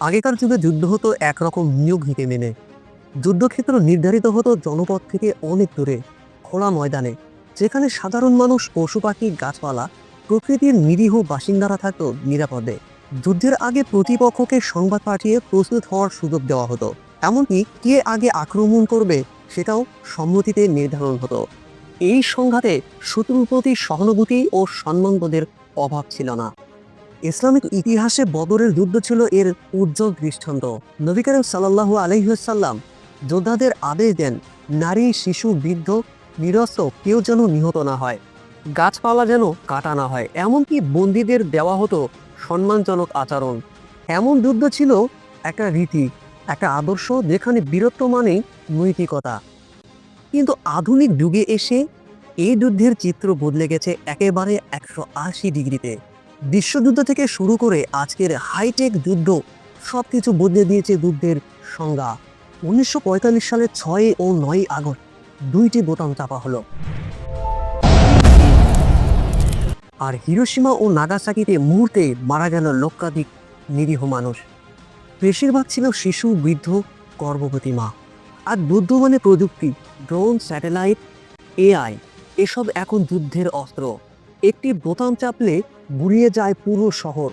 আগেকার যুগে যুদ্ধ হতো একরকম নিয়োগ নীতি মেনে। যুদ্ধক্ষেত্র নির্ধারিত হতো জনপদ থেকে অনেক দূরে, খোলা ময়দানে, যেখানে সাধারণ মানুষ, পশু পাখি, গাছপালা, প্রকৃতির নিরীহ বাসিন্দারা থাকত নিরাপদে। যুদ্ধের আগে প্রতিপক্ষকে সংবাদ পাঠিয়ে প্রস্তুত হওয়ার সুযোগ দেওয়া হতো। এমনকি কে আগে আক্রমণ করবে সেটাও সম্মতিতে নির্ধারণ হতো। এই সংঘাতে শত্রুর প্রতি সহানুভূতি ও সম্মানবোধের অভাব ছিল না। ইসলামিক ইতিহাসে বদরের যুদ্ধ ছিল এর উজ্জ্বল দৃষ্টান্ত। নবী করিম সাল্লাল্লাহু আলহিহাল্লাম যোদ্ধাদের আদেশ দেন, নারী, শিশু, বৃদ্ধ নিরস্ত্র কেউ যেন নিহত না হয়, গাছপালা যেন কাটা না হয়, এমনকি বন্দীদের দেওয়া হতো সম্মানজনক আচরণ। এমন যুদ্ধ ছিল একটা রীতি, একটা আদর্শ যেখানে বীরত্ব মানেই নৈতিকতা। কিন্তু আধুনিক যুগে এসে এই যুদ্ধের চিত্র বদলে গেছে একেবারে একশো আশি ডিগ্রিতে। বিশ্বযুদ্ধ থেকে শুরু করে আজকের হাইটেক যুদ্ধ সব কিছু বদলে দিয়েছে যুদ্ধের সংজ্ঞা। উনিশশো সালের ছয় ও নয় আগস্ট দুইটি বোতাম চাপা হলো। আর হিরোসীমা ও নাগাসাকিতে মুহূর্তে মারা গেল লক্ষাধিক নিরীহ মানুষ। বেশিরভাগ ছিল শিশু, বৃদ্ধ, গর্ভবতী মা। আর বুদ্ধমানে প্রযুক্তি, ড্রোন, স্যাটেলাইট, এআই এসব এখন যুদ্ধের অস্ত্র। একটি বোতাম চাপলে গুড়িয়ে যায় পুরো শহর।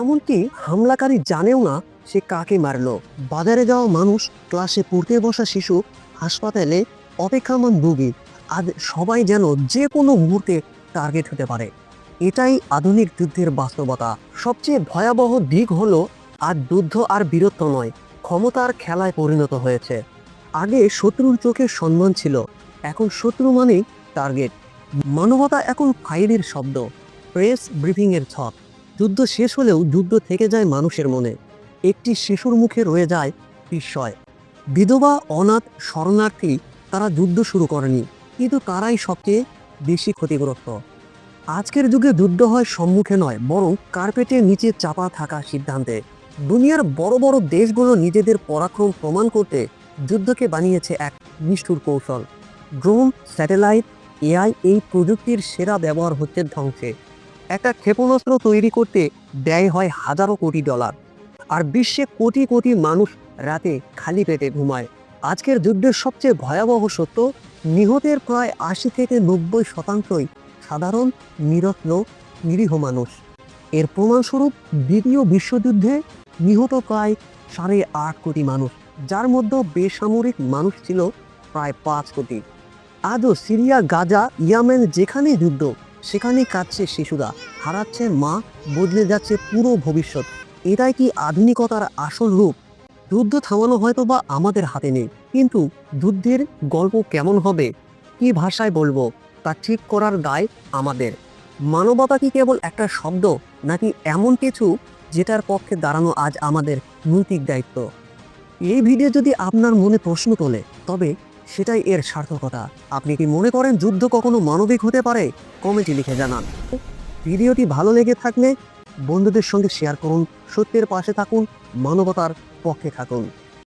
এমনকি হামলাকারী জানেও না সে কাকে মারলো। বাজারে যাওয়া মানুষ, ক্লাসে পড়তে বসা শিশু, হাসপাতালে অপেক্ষামান রোগী আজ সবাই যেন যে কোনো মুহূর্তে টার্গেট হতে পারে। এটাই আধুনিক যুদ্ধের বাস্তবতা। সবচেয়ে ভয়াবহ দিক হলো, আজ যুদ্ধ আর বীরত্ব নয়, ক্ষমতার খেলায় পরিণত হয়েছে। আগে শত্রুর চোখে সম্মান ছিল, এখন শত্রু মানেই টার্গেট মানবতা এখন ফাইলের শব্দ। প্রেস ব্রিফিংয়ের ছক। যুদ্ধ শেষ হলেও যুদ্ধ থেকে যায় মানুষের মনে। একটি শিশুর মুখে রয়ে যায় বিস্ময়। বিধবা, অনাথ, শরণার্থী, তারা যুদ্ধ শুরু করেনি, কিন্তু তারাই সবচেয়ে বেশি ক্ষতিগ্রস্ত। আজকের যুগে যুদ্ধ হয় সম্মুখে নয়, বরং কার্পেটের নিচে চাপা থাকা সিদ্ধান্তে। দুনিয়ার বড় বড় দেশগুলো নিজেদের পরাক্রম প্রমাণ করতে যুদ্ধকে বানিয়েছে এক নিষ্ঠুর কৌশল। ড্রোন, স্যাটেলাইট, এআই এই প্রযুক্তির সেরা ব্যবহার হচ্ছে ধ্বংসে। একটা ক্ষেপণাস্ত্র তৈরি করতে ব্যয় হয় হাজারো কোটি ডলার। আর বিশ্বে কোটি কোটি মানুষ রাতে খালি পেটে ঘুমায়। আজকের যুদ্ধের সবচেয়ে ভয়াবহ সত্য, নিহতের প্রায় আশি থেকে নব্বই শতাংশই সাধারণ নিরত্ন নিরীহ মানুষ। এর প্রমাণস্বরূপ দ্বিতীয় বিশ্বযুদ্ধে নিহত প্রায় সাড়ে আট কোটি মানুষ, যার মধ্যে বেসামরিক মানুষ ছিল প্রায় পাঁচ কোটি। আজও সিরিয়া, গাজা, ইয়ামেন যেখানে যুদ্ধ সেখানেই কাঁদছে শিশুরা, হারাচ্ছে মা, বদলে যাচ্ছে পুরো ভবিষ্যৎ। এটাই কি আধুনিকতার আসল রূপ? যুদ্ধ থামানো হয়তো বা আমাদের হাতে নেই, কিন্তু যুদ্ধের গল্প কেমন হবে? কি ভাষায় বলব? তা ঠিক করার দায় আমাদের। মানবতা কি কেবল একটা শব্দ, নাকি এমন কিছু যেটার পক্ষে দাঁড়ানো আজ আমাদের নৈতিক দায়িত্ব? এই ভিডিও যদি আপনার মনে প্রশ্ন তোলে, তবে সেটাই এর সার্থকতা। আপনি কি মনে করেন যুদ্ধ কখনো মানবিক হতে পারে? কমেন্টে লিখে জানান। ভিডিওটি ভালো লেগে থাকলে বন্ধুদের সঙ্গে শেয়ার করুন, সত্যের পাশে থাকুন, মানবতার পক্ষে থাকুন।